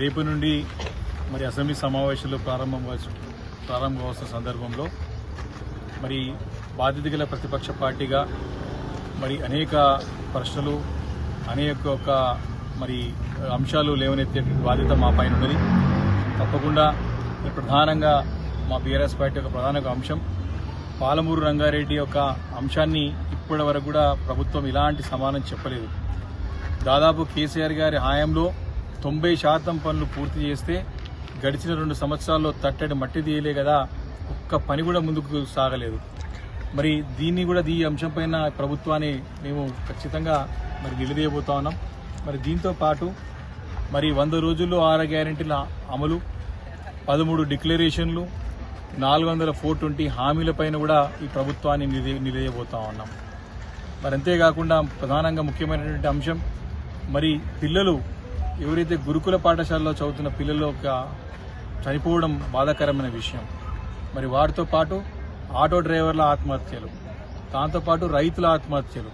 రేపు నుండి మరి అసెంబ్లీ సమావేశాలు ప్రారంభం ప్రారంభం కావాల్సిన సందర్భంలో. మరి బాధ్యత గల ప్రతిపక్ష పార్టీగా మరి అనేక ప్రశ్నలు అనేక ఒక మరి అంశాలు లేవనెత్తేటువంటి బాధ్యత మా పైన ఉన్నది. తప్పకుండా ప్రధానంగా మా బీఆర్ఎస్ పార్టీ యొక్క ప్రధాన ఒక అంశం పాలమూరు రంగారెడ్డి యొక్క అంశాన్ని ఇప్పటి వరకు కూడా ప్రభుత్వం ఇలాంటి సమానం చెప్పలేదు. దాదాపు కేసీఆర్ గారి హయాంలో తొంభై శాతం పనులు పూర్తి చేస్తే గడిచిన రెండు సంవత్సరాల్లో తట్టడి మట్టి తీయలే కదా ఒక్క పని కూడా ముందుకు సాగలేదు. మరి దీన్ని కూడా ఈ అంశంపైన ప్రభుత్వాన్ని మేము ఖచ్చితంగా మరి నిలదీయబోతా ఉన్నాం. మరి దీంతో పాటు మరి వంద రోజుల్లో ఆరు గ్యారెంటీల అమలు పదమూడు డిక్లరేషన్లు నాలుగు వందల ఫోర్ ట్వంటీ హామీలపైన కూడా ఈ ప్రభుత్వాన్ని నిలదీయబోతా ఉన్నాం. మరి అంతేకాకుండా ప్రధానంగా ముఖ్యమైనటువంటి అంశం మరి పిల్లలు ఎవరైతే గురుకుల పాఠశాలలో చదువుతున్న పిల్లలు ఒక చనిపోవడం బాధాకరమైన విషయం. మరి వారితో పాటు ఆటో డ్రైవర్ల ఆత్మహత్యలు దాంతోపాటు రైతుల ఆత్మహత్యలు.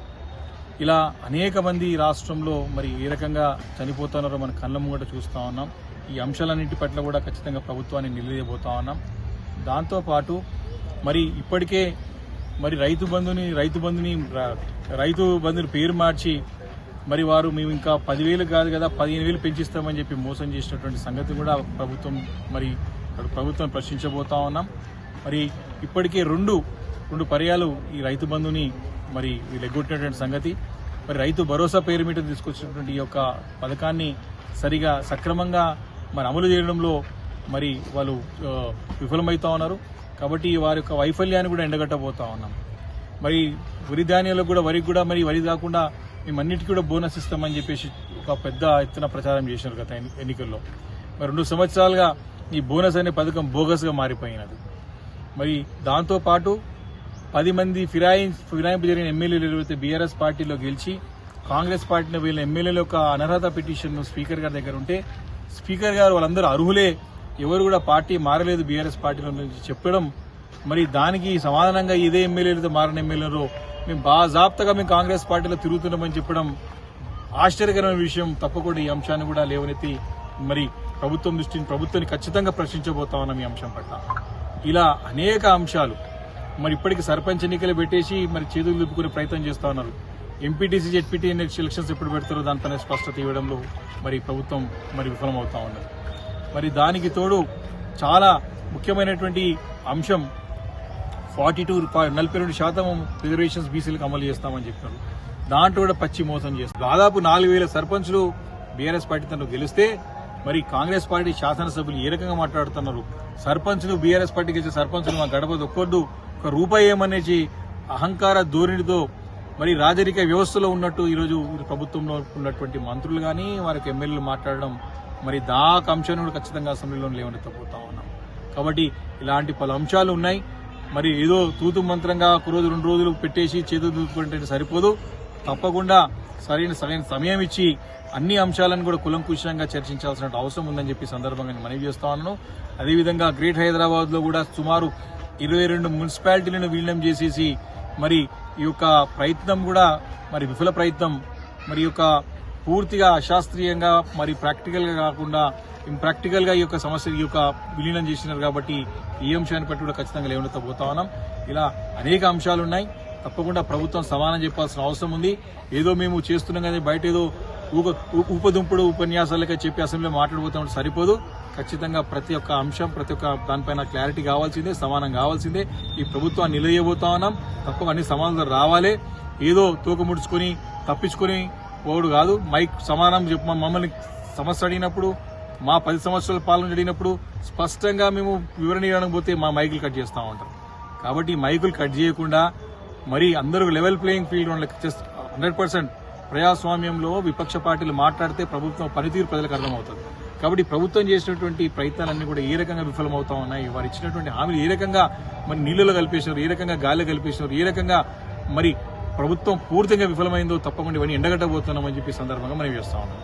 ఇలా అనేక మంది రాష్ట్రంలో మరి ఏ రకంగా చనిపోతున్నారో మన కళ్ళ ముంగట చూస్తూ ఉన్నాం. ఈ అంశాలన్నింటి పట్ల కూడా ఖచ్చితంగా ప్రభుత్వాన్ని నిలదీయబోతా ఉన్నాం. దాంతోపాటు మరి ఇప్పటికే మరి రైతు బంధుని రైతు బంధుని రైతు బంధుని పేరు మార్చి మరి వారు మేము ఇంకా పదివేలు కాదు కదా పదిహేను వేలు పెంచిస్తామని చెప్పి మోసం చేసినటువంటి సంగతి కూడా ప్రభుత్వం మరి ప్రభుత్వం ప్రశ్నించబోతా ఉన్నాం. మరి ఇప్పటికే రెండు రెండు పర్యాలు ఈ రైతు బంధుని మరి ఎగ్గొట్టినటువంటి సంగతి. మరి రైతు భరోసా పేరు మీద తీసుకొచ్చినటువంటి ఈ యొక్క పథకాన్ని సరిగా సక్రమంగా మరి అమలు చేయడంలో మరి వాళ్ళు విఫలమవుతా ఉన్నారు. కాబట్టి వారి యొక్క వైఫల్యాన్ని కూడా ఎండగట్టబోతా ఉన్నాం. మరి వరి ధాన్యాలకు కూడా వరికి కూడా మరి వరి కాకుండా మేమన్నిటికీ కూడా బోనస్ ఇస్తామని చెప్పేసి ఒక పెద్ద ఎత్తున ప్రచారం చేశారు గత ఎన్నికల్లో. మరి రెండు సంవత్సరాలుగా ఈ బోనస్ అనే పథకం బోగస్గా మారిపోయినది. మరి దాంతోపాటు పది మంది ఫిరాయి ఫిరాయింపు జరిగిన ఎమ్మెల్యేలు ఎవరైతే బీఆర్ఎస్ పార్టీలో గెలిచి కాంగ్రెస్ పార్టీలో వీళ్ళ ఎమ్మెల్యేల యొక్క అనర్హత పిటిషన్ స్పీకర్ గారి దగ్గర ఉంటే స్పీకర్ గారు వాళ్ళందరూ అర్హులే. ఎవరు కూడా పార్టీ మారలేదు బీఆర్ఎస్ పార్టీలో నుంచి చెప్పడం. మరి దానికి సమాధానంగా ఇదే ఎమ్మెల్యేలతో మారిన ఎమ్మెల్యేలో మేము బాజాప్తగా మేము కాంగ్రెస్ పార్టీలో తిరుగుతున్నామని చెప్పడం ఆశ్చర్యకరమైన విషయం. తప్పకుండా ఈ అంశాన్ని కూడా లేవనెత్తి మరి ప్రభుత్వం దృష్టిని ప్రభుత్వాన్ని ఖచ్చితంగా ప్రశ్నించబోతా ఉన్నాం ఈ అంశం పట్ల. ఇలా అనేక అంశాలు మరి ఇప్పటికి సర్పంచ్ ఎన్నికలు పెట్టేసి మరి చేతులు దుప్పుకునే ప్రయత్నం చేస్తా ఉన్నారు. ఎంపీటీసీ జెడ్పీటీ ఎలక్షన్స్ ఎప్పుడు పెడతారో దానిపైన స్పష్టత ఇవ్వడంలో మరి ప్రభుత్వం మరి విఫలమవుతా ఉన్నది. మరి దానికి తోడు చాలా ముఖ్యమైనటువంటి అంశం ఫార్టీ టూ నలభై రెండు శాతం రిజర్వేషన్స్ బీసీలకు అమలు చేస్తామని చెప్పారు. దాంట్లో కూడా పచ్చి మోసం చేస్తారు. దాదాపు నాలుగు వేల సర్పంచ్లు బీఆర్ఎస్ పార్టీ తను గెలిస్తే మరి కాంగ్రెస్ పార్టీ శాసనసభ్యులు ఏ రకంగా మాట్లాడుతున్నారు? సర్పంచ్లు బీఆర్ఎస్ పార్టీ గెలిచిన సర్పంచ్లు మా గడప దొక్కొద్దు. ఒక రూపాయి ఏమనేసి అహంకార ధోరణితో మరి రాజరిక వ్యవస్థలో ఉన్నట్టు ఈరోజు ప్రభుత్వంలో ఉన్నటువంటి మంత్రులు కానీ వారికి ఎమ్మెల్యేలు మాట్లాడడం మరి దాకా అంశాన్ని కూడా ఖచ్చితంగా అసెంబ్లీలో లేవనెత్తపోతా ఉన్నాం. కాబట్టి ఇలాంటి పలు అంశాలు ఉన్నాయి. మరి ఏదో తూతు మంత్రంగా ఒక రోజు రెండు రోజులు పెట్టేసి చేతుకుంటే సరిపోదు. తప్పకుండా సరైన సరైన సమయం ఇచ్చి అన్ని అంశాలను కూడా కులంకుశంగా చర్చించాల్సిన అవసరం ఉందని చెప్పి సందర్భంగా నేను మనవి చేస్తా ఉన్నాను. అదేవిధంగా గ్రేట్ హైదరాబాద్లో కూడా సుమారు ఇరవై రెండు మున్సిపాలిటీలను విలీనం చేసేసి మరి ఈ యొక్క ప్రయత్నం కూడా మరి విఫల ప్రయత్నం మరి యొక్క పూర్తిగా అశాస్త్రీయంగా మరి ప్రాక్టికల్గా కాకుండా ప్రాక్టికల్గా ఈ యొక్క సమస్య ఈ యొక్క విలీనం చేసినారు కాబట్టి ఈ అంశాన్ని బట్టి కూడా ఖచ్చితంగా లేవనెత్తబోతా ఉన్నాం. ఇలా అనేక అంశాలు ఉన్నాయి. తప్పకుండా ప్రభుత్వం సమానం చెప్పాల్సిన అవసరం ఉంది. ఏదో మేము చేస్తున్నాం కానీ బయట ఏదో ఊక ఊపదుంపుడు ఉపన్యాసాలకే చెప్పి అసెంబ్లీలో మాట్లాడబోతామంటే సరిపోదు. ఖచ్చితంగా ప్రతి ఒక్క అంశం ప్రతి ఒక్క దానిపైన క్లారిటీ కావాల్సిందే సమానం కావాల్సిందే. ఈ ప్రభుత్వాన్ని నిలయబోతా ఉన్నాం. తప్పక అన్ని సమాధానాలు రావాలి. ఏదో తూక ముడుచుకొని తప్పించుకొని పోడు కాదు. మైక్ సమానం చెప్ప మమ్మల్ని సమస్య అడిగినప్పుడు మా పది సంవత్సరాల పాలన జరిగినప్పుడు స్పష్టంగా మేము వివరణ ఇవ్వడానికి పోతే మా మైకులు కట్ చేస్తూ ఉంటాం. కాబట్టి మైకులు కట్ చేయకుండా మరి అందరూ level playing field hundred percent ప్రజాస్వామ్యంలో విపక్ష పార్టీలు మాట్లాడితే ప్రభుత్వం పనితీరు ప్రజలకు అర్థమవుతుంది. కాబట్టి ప్రభుత్వం చేసినటువంటి ప్రయత్నాలన్నీ కూడా ఏ రకంగా విఫలమవుతా ఉన్నాయి? వారు ఇచ్చినటువంటి హామీలు ఏ రకంగా మరి నీళ్ళలో కలిపేసినారు? ఏ రకంగా గాలిలో కలిపేసినారు? ఏ రకంగా మరి ప్రభుత్వం పూర్తిగా విఫలమైందో తప్పకుండా ఇవన్నీ ఎండగట్టబోతున్నామని చెప్పి సందర్భంగా మనం చేస్తా ఉన్నాం.